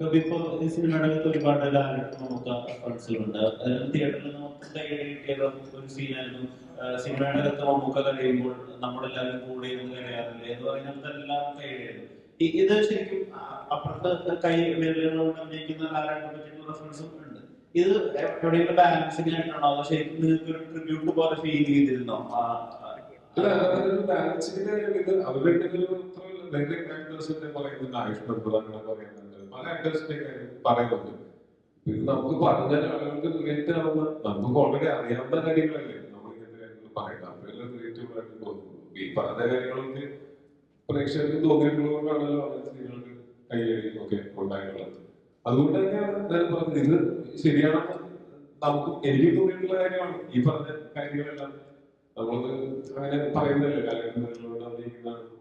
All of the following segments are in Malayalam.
ഇപ്പൊ ഈ സിനിമയുടെ ഒരുപാട് ലാലറ്റ് നമുക്ക് ഫ്രണ്ട്സിലുണ്ട് തിയേറ്ററിൽ നമുക്ക് കിട്ടിയത് ഒരു സീനായിരുന്നു സിനിമയുടെ അകത്ത് നമ്മളെല്ലാവരും കൂടെ ഇരുന്ന് കരയാറില്ലേ എന്ന് ഈ- ഇത് ശരിക്കും അപ്പുറത്ത് കൈ വിരലുകൊണ്ട് അഭിനയിക്കുന്ന ഉണ്ട്. ഇത് ആയിട്ടാണോ? അതോ ശരിക്കും നിങ്ങൾക്ക് ഒരു ട്രിബ്യൂട്ട് പോലെ ഫീൽ ചെയ്തിരുന്നോ? അവരുടെ ധൈര്യം ആക്ടേഴ്സിന്റെ പറയുന്നുണ്ട് ആയുഷ്മാൻ പ്രധാന പറയുന്നുണ്ട്. പല ആക്ടേഴ്സിന്റെ പറയുന്നുണ്ട്. ഇത് നമുക്ക് പറഞ്ഞാൽ ആളുകൾക്ക് റിലേറ്റ് ആവുന്ന നമുക്ക് ഓൾറെഡി അറിയാവുന്ന കാര്യങ്ങളല്ലേ. നമ്മൾ ഇങ്ങനത്തെ കാര്യങ്ങൾ പറയുന്നത് അപ്പോഴെല്ലാം റിലേറ്റബിൾ ആയിട്ട് തോന്നുന്നു. ഈ പറഞ്ഞ കാര്യങ്ങളൊക്കെ പ്രേക്ഷകർക്ക് തോന്നിയിട്ടുള്ളതുകൊണ്ടാണല്ലോ അങ്ങനെ സ്ത്രീകൾക്ക് കൈയടി ഒക്കെ ഉണ്ടായിട്ടുള്ളത്. അതുകൊണ്ട് തന്നെയാണ് പറഞ്ഞത് ഇത് ശരിയാണെന്ന് നമുക്ക് എനിക്ക് തോന്നിയിട്ടുള്ള കാര്യമാണ്. ഈ പറഞ്ഞ കാര്യങ്ങളെല്ലാം നമ്മളത് അങ്ങനെ പറയുന്നില്ല കലകളിലോട് അഭിനയിക്കുന്ന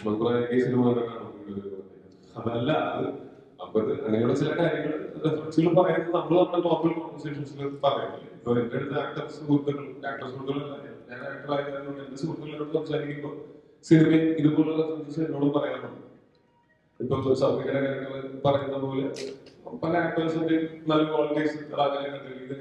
ഖുറാനൊക്കെ സിനിമ കണ്ടിട്ടാണ് അതല്ല അത് അപ്പൊ അങ്ങനെയുള്ള ചില കാര്യങ്ങൾ റെഫറൻസുകൾ പറയുന്നത് നമ്മൾ നമ്മുടെ നോർമൽ കോൺവെർസേഷൻസിൽ പറയുന്നില്ല. ഇപ്പൊ എന്റെ അടുത്ത് ആക്ടർ സുഹൃത്തുക്കൾ ആക്ടർ സുഹൃത്തുക്കളല്ല ഞാൻ ആക്ടർ ആയതുകൊണ്ട് എന്റെ സുഹൃത്തുക്കളോട് സംസാരിക്കുമ്പോൾ സിനിമയിൽ ഇതുപോലുള്ള റെഫറൻസസ് എന്നോട് പറയാറുണ്ട്. ഇപ്പൊ സൗകര്യ കാര്യങ്ങൾ പറയുന്ന പോലെ പല ആക്ടേഴ്സിന്റെ നല്ല ക്വാളിറ്റീസ് അങ്ങനെ ഇതൊക്കെ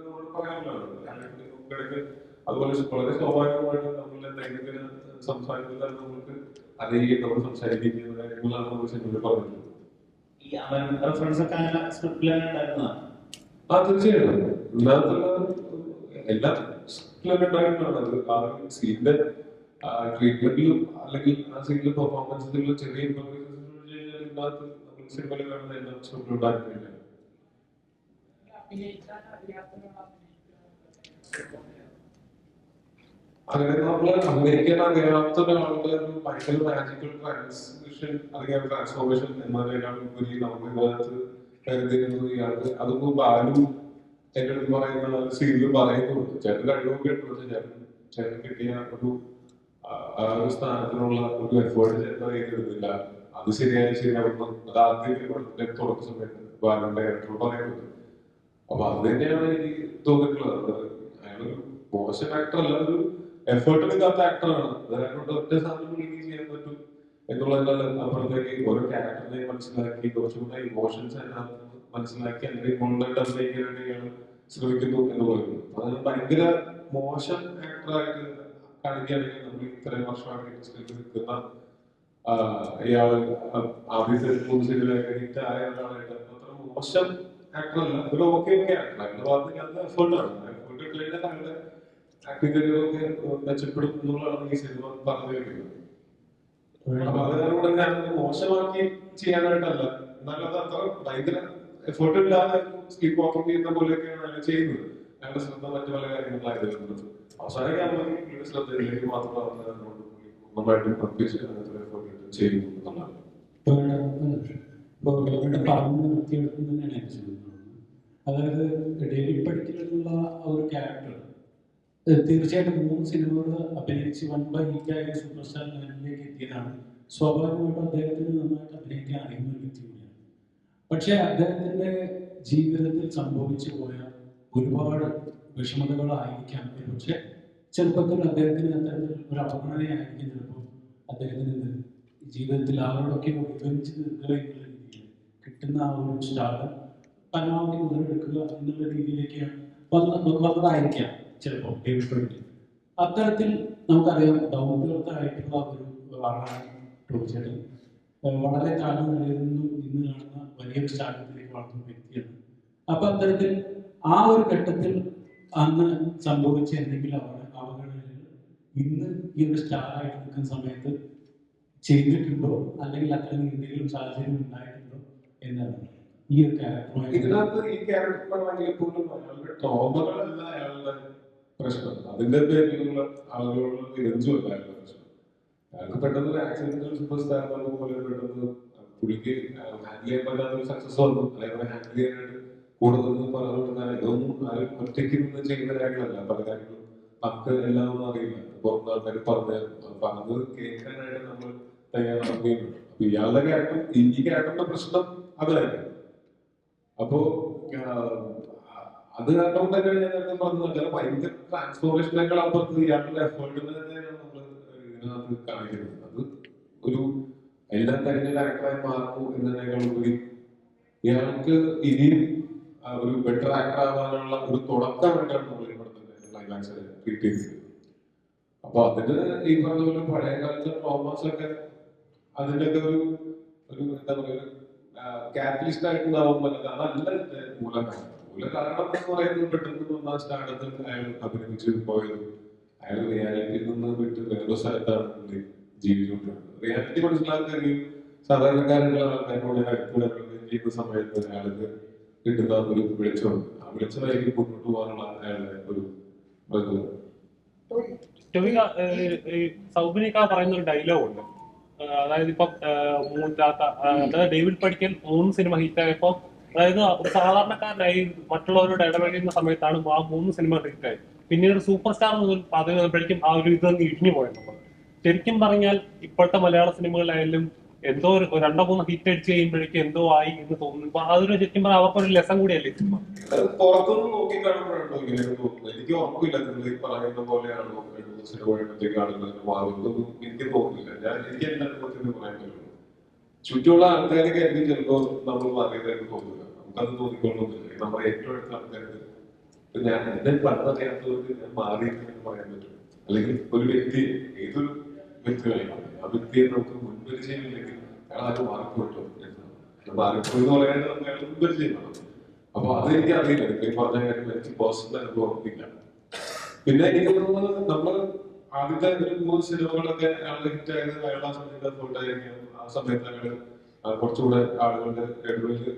നമ്മൾ പറയാനുള്ളതാണ് അതുപോലെ വളരെ സ്വാഭാവികമായിട്ട് നമ്മളുടെ ദൈനംദിന സംസാരത്തിൽ നമുക്ക് അറിയുകയും നമ്മൾ സംസാരിക്കുകയും കാര്യങ്ങളാണ് നമ്മൾ സിനിമയിൽ പറഞ്ഞത് ഈ അവൻ റെഫറൻസ് ഒക്കെ സ്ക്രിപ്റ്റിലാണ് ഉണ്ടായിരുന്നതാണ് ആ തീർച്ചയായിട്ടും ഇതിനകത്തുള്ള എല്ലാ ഉണ്ടായിരുന്നതാണ് അത് ആ സീനിന്റെ ട്രീറ്റ്മെന്റിലും അല്ലെങ്കിൽ ആ സീനിലെ പെർഫോമൻസിലുള്ള ചെറിയ സിനിമയിൽ കാണുന്ന എല്ലാം സ്ക്രിപ്റ്റിൽ ഉണ്ടായിരുന്നില്ല അങ്ങനെ നമ്മൾ അമേരിക്കൻ അറിയാത്ത ഒരാളുടെ ഒരു ഭയങ്കര മാജിക്കൽ ട്രാൻസ്മിഷൻ അല്ലെങ്കിൽ ട്രാൻസ്ഫോർമേഷൻ എന്നതിനേക്കാൾ ഉപരി നമുക്ക് ഇതിനകത്ത് കരുതിയിരുന്നത് ഇയാൾക്ക് അതിപ്പോ ബാലു എന്റെ അടുത്ത് പറയുന്ന സീരിയൽ പറയുന്നുണ്ട് ചേട്ടൻ കഴിവൊക്കെ എടുത്തു ചേട്ടൻ ചേട്ടൻ കിട്ടിയ ഒരു ആ, ഒരു സ്ഥാനത്തിനുള്ള ഒരു എഫേർട്ട് ചേട്ടൻ ചെയ്തിരുന്നില്ല അത് ശരിയായി ശരിയാവുന്നു അത് ആദ്യം തുടക്ക സമയത്ത് ബാലുന്റെ ഡയറക്ടർ പറയുന്നത് അപ്പൊ അത് തന്നെയാണ് എനിക്ക് തോന്നിയിട്ടുള്ളത് അയാളൊരു മോശം ആക്ടർ അല്ല ഒരു എഫേർട്ട് എടുക്കാത്ത ആക്ടറാണ് അതിനെക്കൊണ്ട് ഒറ്റ സാധനം പുള്ളിക്ക് ചെയ്യാൻ പറ്റും എന്നുള്ളതല്ല അപ്പുറത്തേക്ക് ഓരോ ക്യാരക്ടറിനെ മനസ്സിലാക്കി കുറച്ചുകൂടെ ഇമോഷൻസ് മനസ്സിലാക്കി അതിന്റെ ഇൻവോൾവായിട്ട് അഭിനയിക്കാനായിട്ട് വേണ്ടിയാണ് ശ്രമിക്കുന്നു എന്നുള്ളത്. അത് ഭയങ്കര മോശം ആക്ടറായിട്ട് കാണിക്കുകയാണെങ്കിൽ നമ്മൾ ഇത്രയും വർഷമായിട്ട് ഇൻഡസ്ട്രിയിൽ നിൽക്കുന്ന ഇയാൾ ആദ്യത്തെ മൂന്ന് സിനിമയിലൊക്കെ ആയ ഒരാളായിട്ട് അത്ര മോശം ആക്ടറല്ല ഒരു ഓക്കെ ഓക്കെ ഭാഗത്ത് അത് എഫേർട്ടാണ് എഫേർട്ട് ഇട്ട് മെച്ചപ്പെടും എന്നുള്ളതാണ് ഈ സിനിമ പറഞ്ഞു വെക്കുന്നത് അപ്പൊ അതിനോട് ഞാൻ മോശമാക്കി ചെയ്യാനായിട്ടല്ല. എന്നാലും അത് അത്ര ഭയങ്കര എഫേർട്ട് ഇല്ലാതെ സ്ലീപ്പ് വാക്കിംഗ് ചെയ്യുന്ന പോലെയൊക്കെയാണ് അയാൾ ചെയ്യുന്നത്. അയാളുടെ ശ്രദ്ധ മറ്റു പല കാര്യങ്ങളായിരുന്നു അവസാനം ഞാൻ ശ്രദ്ധയിലേക്ക് മാത്രമാണ് പ്രത്യേകിച്ച് അങ്ങനത്തെ എഫേർട്ട് ചെയ്യുന്നു എന്നുള്ളതാണ്. അതായത് ഡെയിലി പഠിക്കലുള്ള ഒരു ക്യാരക്ടർ തീർച്ചയായിട്ടും മൂന്ന് സിനിമകൾ അഭിനയിച്ച് വൺ ബൈ ഹിറ്റായ സൂപ്പർ സ്റ്റാർ ലെവലിലേക്ക് എത്തിയതാണ്. സ്വാഭാവികമായിട്ടും അദ്ദേഹത്തിന് നന്നായിട്ട് അഭിനയിക്കാൻ അറിയുന്ന വ്യക്തി കൂടിയാണ്. പക്ഷേ അദ്ദേഹത്തിന്റെ ജീവിതത്തിൽ സംഭവിച്ചു പോയ ഒരുപാട് വിഷമതകളായിരിക്കാം. പക്ഷെ ചെറുപ്പത്തിൽ അദ്ദേഹത്തിന് അത്തരത്തിൽ ഒരു അപഗണനയായിരിക്കും ചിലപ്പോൾ അദ്ദേഹത്തിന് ജീവിതത്തിൽ ആരോടൊക്കെ ഉപയോഗിച്ച് നിൽക്കുക കിട്ടുന്ന ആ ഒരു സ്റ്റാർ പരമാവധി മുതലെടുക്കുക എന്നുള്ള രീതിയിലേക്കാണ് വന്ന വന്നതായിരിക്കാം. ചിലപ്പോൾ ഫ്രണ്ട് അത്തരത്തിൽ നമുക്കറിയാം ദൗത്യത്തായിട്ടുള്ള ഒരു ആളാണ് ടോബിച്ചേട്ടൻ വളരെ താഴ്ന്ന നിലയിൽ നിന്നും ഇന്ന് കാണുന്ന വലിയൊരു സ്ഥാനത്തിലേക്ക് വളർന്ന വ്യക്തിയാണ്. അപ്പൊ അത്തരത്തിൽ ആ ഒരു ഘട്ടത്തിൽ അന്ന് സംഭവിച്ച എന്തെങ്കിലും അവർ അവഗണനകൾ ഇന്ന് ഈ ഒരു സ്റ്റാർ ആയിട്ട് നിൽക്കുന്ന സമയത്ത് ചെയ്തിട്ടുണ്ടോ? അല്ലെങ്കിൽ അത്തരം എന്തെങ്കിലും സാഹചര്യം ഉണ്ടായിട്ടുണ്ടോ? എന്നാണ് ഈ ഒരു ക്യാരക്ടർ ഇതിനകത്ത് ഈ ക്യാരക്ടറാണെങ്കിൽ പോലും അയാളുടെ ട്രോമകളല്ല അയാളുടെ പ്രശ്നം അതിന്റെ പേരിലുള്ള ആളുകളോട് വിരഞ്ചുമല്ല അയാളുടെ പ്രശ്നം അയാൾക്ക് പെട്ടെന്ന് ഒരു ആക്സിഡന്റ് സൂപ്പർ സ്റ്റാർ പോലെ പെട്ടെന്ന് പുള്ളിക്ക് ഹാൻഡിൽ ചെയ്യാൻ പറ്റാത്ത സക്സസ് വന്നു. അല്ലെങ്കിൽ ഹാൻഡിൽ ചെയ്യാനായിട്ട് കൂടെ നിന്ന് കൊടുക്കാൻ ഇതൊന്നും ആരും ഒറ്റയ്ക്ക് നിന്ന് ചെയ്യുന്ന കാര്യങ്ങളല്ല. പല കാര്യങ്ങളും നമുക്ക് എല്ലാം ഒന്നും അറിയില്ല. പുറത്ത് ആൾക്കാർ പറഞ്ഞു അപ്പൊ അത് കേൾക്കാനായിട്ട് നമ്മൾ തയ്യാറാവുകയും അപ്പൊ ഇയാളുടെ ക്യാരക്ടർ ഈ ക്യാരക്ടറിന്റെ പ്രശ്നം അതായിരുന്നു അപ്പോ അത് കാരണം തന്നെ ഞാൻ നേരത്തെ പറഞ്ഞത് ചില ഭയങ്കര ട്രാൻസ്ഫോർമേഷനേക്കാൾ അപ്പുറത്ത് ഇയാളുടെ എഫേർട്ടിനെ തന്നെയാണ് നമ്മൾ ഇതിനകത്ത് കാണിക്കുന്നത്. അത് ഒരു എല്ലാം തന്നെ ഡയറക്ടറായി മാറുന്നു എന്നതിനേക്കാൾ ഉപരി ഇയാൾക്ക് ഇനിയും ഒരു ബെറ്റർ ആക്ടർ ആവാനുള്ള ഒരു തുടക്കമായിട്ടാണ് നമ്മൾ ഇവിടെ തന്നെ ട്രീറ്റ് ചെയ്തിരിക്കുന്നത് അപ്പൊ അതിന് ഈ പറഞ്ഞ പോലെ പഴയ കാലത്തെ ട്രോമാസ് ഒക്കെ അതിന്റെയൊക്കെ ഒരു ഒരു എന്താ പറയുക കാറ്റലിസ്റ്റ് ആയിട്ടുണ്ടാവും പലത്. അതല്ല ഇതിന്റെ എന്ന് പറയുന്നത് സ്ഥലത്താണ് റിയാലിറ്റി ഒരു ഒരു പറയുന്ന ഒരു ഡയലോഗ് ഉണ്ട്. അതായത് ഇപ്പം ആ, അതായത് ഡേവിഡ് പഠിക്കൽ മൂന്ന് സിനിമ ഹിറ്റ് ആയപ്പോ അതായത് ഒരു സാധാരണക്കാരനായി മറ്റുള്ളവരോട് ഇടപെടുന്ന സമയത്താണ് ആ മൂന്ന് സിനിമ ഹിറ്റ് ആയത് പിന്നീട് സൂപ്പർ സ്റ്റാർ മുതൽ പദവി വന്നപ്പോഴേക്കും ആ ഒരു ഇത് ഇടിഞ്ഞു പോയെന്നുള്ളത് ശരിക്കും പറഞ്ഞാൽ ഇപ്പോഴത്തെ മലയാള സിനിമകളിലായാലും എന്തോ ഒരു രണ്ടോ മൂന്നോ ഹിറ്റ് അടിച്ച് കഴിയുമ്പോഴേക്കും എന്തോ ആയി എന്ന് തോന്നുന്നു. അപ്പൊ അതൊരു ശരിക്കും പറഞ്ഞാൽ അവർക്കൊരു ലെസൺ കൂടിയല്ലേ സിനിമ? തോന്നുന്നത് ചുറ്റുമുള്ള ആൾക്കാരൊക്കെ ആയിരിക്കും ചിലപ്പോ നമ്മൾ പറയുന്നതായിട്ട് തോന്നുക നമുക്കത് തോന്നിക്കൊള്ളുന്നില്ല. നമ്മുടെ ഏറ്റവും അടുത്ത ആൾക്കാർക്ക് ഇപ്പൊ ഞാൻ എന്നെ പറഞ്ഞറിയാത്തവർക്ക് ഞാൻ മാറിയിട്ടില്ലെന്ന് പറയാൻ പറ്റും. അല്ലെങ്കിൽ ഒരു വ്യക്തി ഏതൊരു വ്യക്തികളാണ് ആ വ്യക്തിയെ നമുക്ക് മുൻപരിചയമില്ലെങ്കിൽ അയാൾ ആരും മാറിപ്പോയിട്ടോ മാറിപ്പോയി എന്ന് പറയാനായിട്ട് നമുക്ക് അയാൾ മുൻപരിചയം വേണം അപ്പൊ അതെനിക്ക് അറിയില്ല. ഇപ്പൊ പറഞ്ഞ കാര്യം എനിക്ക് പേഴ്സണൽ അനുഭവം ഇല്ല പിന്നെ എനിക്ക് തോന്നുന്നത് നമ്മൾ ആദ്യത്തെ മൂന്ന് സിനിമകളൊക്കെ അയാളുടെ ഹിറ്റ് ആയത് അയാളുടെ ആ സമയത്ത് ഫോട്ടായിരിക്കും ആ സമയത്ത് അയാൾ കുറച്ചുകൂടെ ആളുകളുടെ ഇടപെടൽ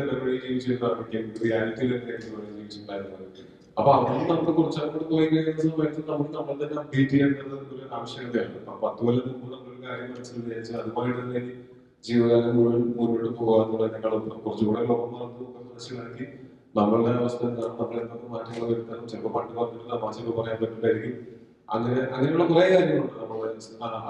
ഇടപെടൽ ജീവിച്ചിരുന്നതായിരിക്കും റിയാലിറ്റിയിൽ ജീവിച്ചിട്ടുണ്ടായിരുന്നത് അപ്പൊ അതൊന്നും നമ്മൾ കുറച്ച് പോയി കഴിയുന്ന നമുക്ക് നമ്മൾ തന്നെ അപ്ഡേറ്റ് ചെയ്യേണ്ടത് ഒരു ആവശ്യകതയാണ്. അപ്പൊ കൊല്ലം മുമ്പ് നമ്മളൊരു കാര്യം മനസ്സിൽ വിചാരിച്ചാൽ അതുമായിട്ട് തന്നെ ജീവിതകാലം മുഴുവൻ മുന്നോട്ട് പോകാന്നുള്ളതിനേക്കാളും കുറച്ചുകൂടെ ലോകം മനസ്സിലാക്കി. നമ്മളുടെ അവസ്ഥ എന്താണ്? നമ്മൾ എന്തൊക്കെ മാറ്റങ്ങൾ വരുത്താനും ചിലപ്പോൾ പണ്ട് പറഞ്ഞിട്ട് തമാശകൾ പറയാൻ പറ്റില്ലായിരിക്കും. അങ്ങനെ അങ്ങനെയുള്ള കുറെ കാര്യങ്ങളുണ്ട്. നമ്മുടെ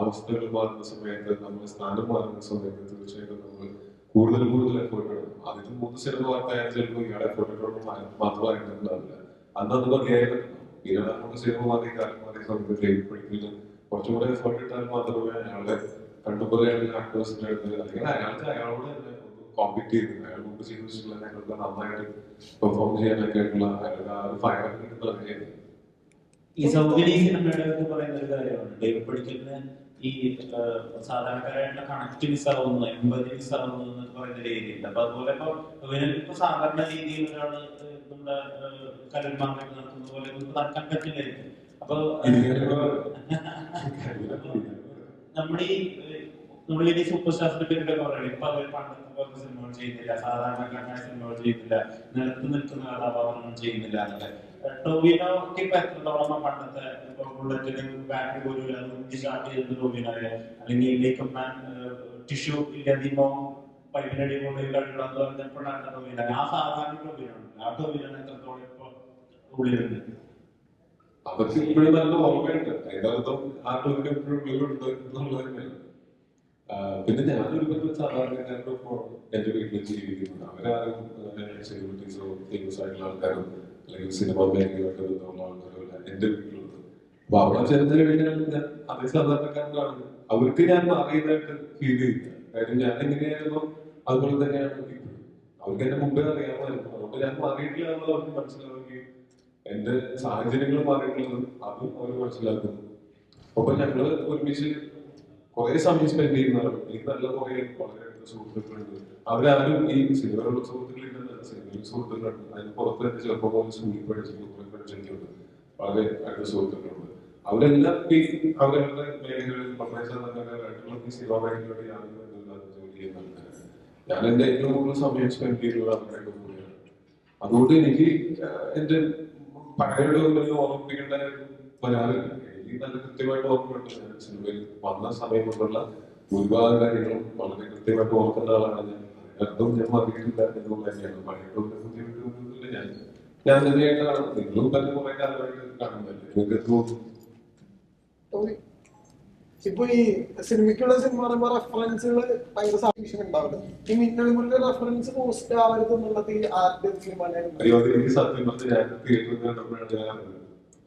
അവസ്ഥകൾ മാറുന്ന സമയത്ത് നമ്മുടെ സ്ഥാനം മാറുന്ന സമയത്ത് തീർച്ചയായിട്ടും നമ്മൾ കൂടുതൽ കൂടുതൽ എഫേർട്ട് അതിന് മൂന്ന് സിനിമ വാർത്തയായാലും ചിലപ്പോൾ ഇയാളെ എഫേർട്ട് ഇടണം മാത്രമായിട്ടുണ്ടാവില്ല അന്ന് അത് മതിയായിരുന്നു ഇയാളെ നമ്മുടെ സിനിമ മാറി കാലം മാറിയ സമയത്ത് പഠിക്കുന്നത് കുറച്ചുകൂടെ എഫേർട്ട് ഇട്ടാൽ മാത്രമേ അയാളുടെ കണ്ടുപോലെയാണ് ആക്ടേഴ്സിന്റെ അടുത്ത് അല്ലെങ്കിൽ അയാൾക്ക് അയാളോട് തന്നെ കോമ്പീറ്റ് ചെയ്ത് അയാൾ മുമ്പ് ചെയ്തു വെച്ചിട്ടുള്ള നന്നായിട്ട് പെർഫോം ചെയ്യാനൊക്കെ ആയിട്ടുള്ള അയാളുടെ ആ ഒരു ഫയർ കിട്ടുന്ന ഈ സൗകര്യ പറയുന്ന ഒരു കാര്യമാണ് ഡേവിഡ് പഠിക്കലിന് ഈ സാധാരണക്കാരായിട്ട് സാധാരണക്കാരായിട്ടുള്ള കണക്ട് മിസ്സാവുന്നു എൺപത് മിസ്സാവുന്നു എന്നൊക്കെ പറയുന്ന രീതിയുണ്ട്. അപ്പൊ അതുപോലെ ഇപ്പൊ ഇവനിപ്പോ സാധാരണ രീതിയിൽ ഒരാൾ ഏഹ്, നമ്മുടെ കലന്മാർക്ക് നടത്തുന്ന പോലെ നടക്കാൻ പറ്റില്ലായിരിക്കും അപ്പൊ നമ്മുടെ ഈ നമ്മളിനി സൂപ്പർ സ്റ്റാർ പേരിലൊക്കെ പറയണം ഇപ്പൊ അവർ പണ്ടത്തെ പോലത്തെ സിനിമകൾ ചെയ്യുന്നില്ല സാധാരണക്കാരനായ സിനിമകൾ ചെയ്യുന്നില്ല നിലത്ത് നിൽക്കുന്ന കഥാപാത്രങ്ങൾ ചെയ്യുന്നില്ല എന്നൊക്കെ. ടോവിനോക്ക് ഇപ്പൊ എത്രത്തോളം പണ്ടത്തെ ബുള്ളറ്റിന് ബാറ്ററി പോലും ഇല്ല അത് സ്റ്റാർട്ട് ടോവിനോയെ അല്ലെങ്കിൽ ലേക്കമ്മാൻ ടിഷ്യൂ ഇല്ലാതിമോ പൈപ്പിനടി കൊണ്ട് കണ്ടിടാന്ന് പറഞ്ഞപ്പോഴാണ് ടോവിനോ ആ സാധാരണ ടോവിനോ ആ ടോവിനാണ് എത്രത്തോളം ഇപ്പൊ ഉള്ളിലുണ്ട് അതൊക്കെ ഇപ്പോഴും നല്ല ഓർമ്മയുണ്ട്. അതിന്റെ അർത്ഥം ആ ടോവിനോ എപ്പോഴും ഉള്ളിലുണ്ട് ആ, പിന്നെ ഞാനൊരു പറ്റും സാധാരണക്കാരനൊപ്പം എന്റെ വീട്ടിൽ ജീവിക്കുന്നത് അവരാരും സെലിബ്രിറ്റീസോ ഫേമസ് ആയിട്ടുള്ള ആൾക്കാരും അല്ലെങ്കിൽ സിനിമ മേഖലയൊക്കെ ബന്ധമുള്ള ആൾക്കാരുമല്ല എന്റെ വീട്ടിലുണ്ട്. അപ്പൊ അവിടെ ചെറുതിന് കഴിഞ്ഞാൽ ഞാൻ അതേ സാധാരണക്കാരനാണ്. അവർക്ക് ഞാൻ അറിയുന്നതായിട്ട് ഫീൽ ചെയ്യില്ല കാര്യം ഞാൻ എങ്ങനെയായിരുന്നു അതുപോലെ തന്നെയാണ് അവർക്ക് എന്നെ മുമ്പേ അറിയാമായിരുന്നു. അതുകൊണ്ട് ഞാൻ മാറിയിട്ടില്ല എന്നുള്ളത് അവർക്ക് മനസ്സിലാവുകയും എന്റെ സാഹചര്യങ്ങൾ മാറിയിട്ടുള്ളത് അതും അവർ മനസ്സിലാക്കുന്നു. അപ്പൊ ഞങ്ങൾ ഒരുമിച്ച് കുറെ സമയം സ്പെൻഡ് ചെയ്യുന്നതാണ് എനിക്ക് നല്ല കുറെ വളരെ സുഹൃത്തുക്കളുണ്ട്. അവരാരും ഈ സിനിമയിലുള്ള സുഹൃത്തുക്കളില്ലെന്നല്ല സിനിമയിൽ സുഹൃത്തുക്കളുണ്ട്. അതിന് പുറത്ത് തന്നെ ചിലപ്പോൾ മുതൽ സ്കൂളിൽ പഠിച്ചിട്ടുണ്ട് പഠിച്ചിട്ടുണ്ട് വളരെ അടുത്ത സുഹൃത്തുക്കളുണ്ട്. അവരെല്ലാം ഈ അവരുടെ മേഖലകളിൽ ഈ സിനിമ ബന്ധമില്ലാത്ത ജോലി ചെയ്യുന്നുണ്ട്. ഞാൻ എന്റെ ഏറ്റവും കൂടുതൽ സമയം സ്പെൻഡ് ചെയ്യുന്നത് അവരുടെ കൂടെയാണ്. അതുകൊണ്ട് എനിക്ക് എന്റെ പഴയവരോട് ഓർമ്മിപ്പിക്കേണ്ട വരാറില്ല എനിക്ക് നല്ല കൃത്യമായിട്ട് ഓർമ്മയുണ്ട്. ഞാൻ സിനിമയിൽ വന്ന സമയം കൊണ്ടുള്ള ഭൂരിഭാഗം കാര്യങ്ങളും വളരെ കൃത്യമായിട്ട് ഓർക്കുന്ന ആളാണ് ഞാൻ. അതും ഞാൻ മറിയിട്ടില്ല എന്നുള്ള തന്നെയാണ്. പഴയ ബുദ്ധിമുട്ടൊന്നുമില്ല ഞാൻ. ഞാൻ തന്നെയായിട്ടാണ് നിങ്ങളും തന്നെ കുറെ കാലമായിട്ട് കാണുന്നില്ല നിങ്ങൾക്ക് തോന്നുന്നു ഇപ്പൊ ഈ സിനിമയ്ക്കുള്ള സിനിമ പറയുമ്പോ റെഫറൻസുകൾ ഭയങ്കര സാക്ഷ്യം ഉണ്ടാവില്ല ഈ മിന്നലുമുള്ള റെഫറൻസ് പോസ്റ്റ് ആവരുത് എന്നുള്ളത് ഈ ആരുടെ എനിക്ക് സത്യം പറഞ്ഞ്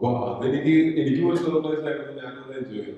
കൊണ്ടാണ് അപ്പൊ അതെനിക്ക് എനിക്ക് ഒരു സർപ്രൈസ് ആയിരുന്നു ഞാനത് എൻജോയ്